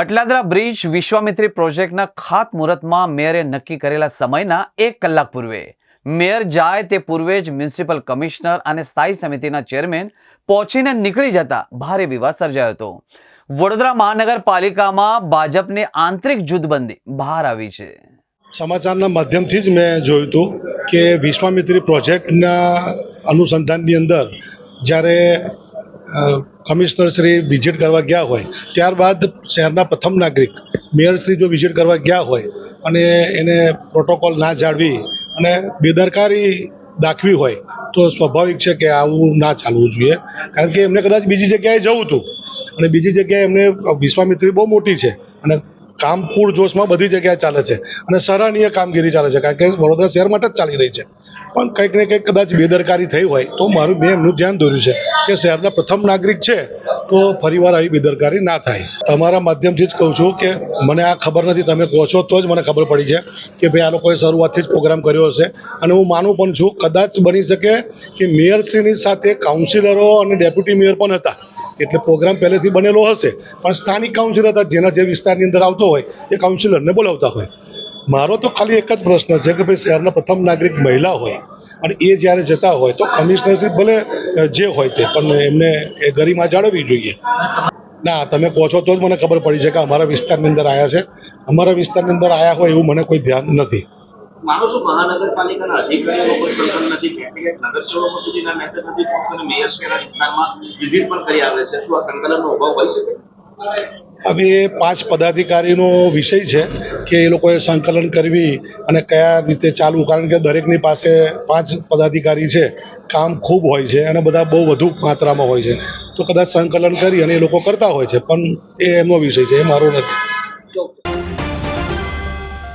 Atladara bridge Vishwamitri પ્રોજેક્ટના ખાતમુહૂર્તમાં મેયરે નક્કી કરેલા સમયના એક કલાક પૂર્વે. મેયર જાય તે પૂર્વે જ મ્યુનિસિપલ કમિશનર અને સ્થાયી સમિતિના ચેરમેન પહોંચીને નીકળી જતા ભારે વિવાદ સર્જાયો હતો. વડોદરા મહાનગરપાલિકામાં ભાજપની આંતરિક જૂથબંધી બહાર આવી છે. સમાચારના માધ્યમથી જ મેં જોયું હતું કે વિશ્વામિત્રી પ્રોજેક્ટના અનુસંધાનની અંદર જ્યારે કમિશનર શ્રી વિઝિટ કરવા ગયા હોય, ત્યારબાદ શહેરના પ્રથમ નાગરિક, મેયર શ્રી જો વિઝિટ કરવા ગયા હોય અને એને પ્રોટોકોલ ના જાળવી અને બેદરકારી દાખવી હોય, તો સ્વાભાવિક છે કે આવું ના ચાલવું જોઈએ. કારણ કે એમને કદાચ બીજી જગ્યાએ જવું હતું અને બીજી જગ્યાએ એમને વિશ્વામિત્રી બહુ મોટી છે અને કામ પૂરજોશમાં બધી જગ્યાએ ચાલે છે. અને સરાહનીય કામગીરી ચાલે છે, કારણ કે વડોદરા શહેર માટે જ ચાલી રહી છે. પણ કંઈક ને કંઈક કદાચ બેદરકારી થઈ હોય, તો મારું મેં એમનું ધ્યાન દોર્યું છે કે શહેરના પ્રથમ નાગરિક છે, તો ફરીવાર આવી બેદરકારી ના થાય. તમારા માધ્યમથી જ કહું છું કે મને આ ખબર નથી, તમે કહો છો તો જ મને ખબર પડી છે કે ભાઈ આ લોકોએ શરૂઆતથી જ પ્રોગ્રામ કર્યો હશે. અને હું માનું પણ છું, કદાચ બની શકે કે મેયરશ્રીની સાથે કાઉન્સિલરો અને ડેપ્યુટી મેયર પણ હતા. એટલે પ્રોગ્રામ પહેલેથી બનેલો હશે. પણ સ્થાનિક કાઉન્સિલર હતા, જેના જે વિસ્તારની અંદર આવતો હોય, એ કાઉન્સિલરને બોલાવતા હોય. મારો તો ખાલી એક જ પ્રશ્ન છે કે ભાઈ શહેરના પ્રથમ નાગરિક મહિલા હોય અને એ જ્યારે જતા હોય તો કમિશનરશ્રી ભલે જે હોય તે, પણ એમને એ ગરિમા જાળવવી જોઈએ. ના, તમે કહો છો તો જ મને ખબર પડી છે કે અમારા વિસ્તારની અંદર આવ્યા છે. અમારા વિસ્તારની અંદર આવ્યા હોય એવું મને કોઈ ધ્યાન નથી. માનો છો મહાનગરપાલિકાના અધિકારીઓ કોઈ પ્રસન્ન નથી નગરસેવકો સુધીના મેસેજ નથી પહોંચતો મેયર શહેરના વિસ્તારમાં વિઝિટ પણ કરી આવે છે. શું આ સંકલનનો અભાવ હોય શકે હવે એ પાંચ પદાધિકારીનો વિષય છે કે એ લોકોએ સંકલન કરવી અને કયા રીતે ચાલવું. કારણ કે દરેકની પાસે પાંચ પદાધિકારી છે કામ ખૂબ હોય છે અને બધા બહુ વધુ માત્રામાં હોય છે. તો કદાચ સંકલન કરી અને એ લોકો કરતા હોય છે પણ એ એમનો વિષય છે એ મારો નથી.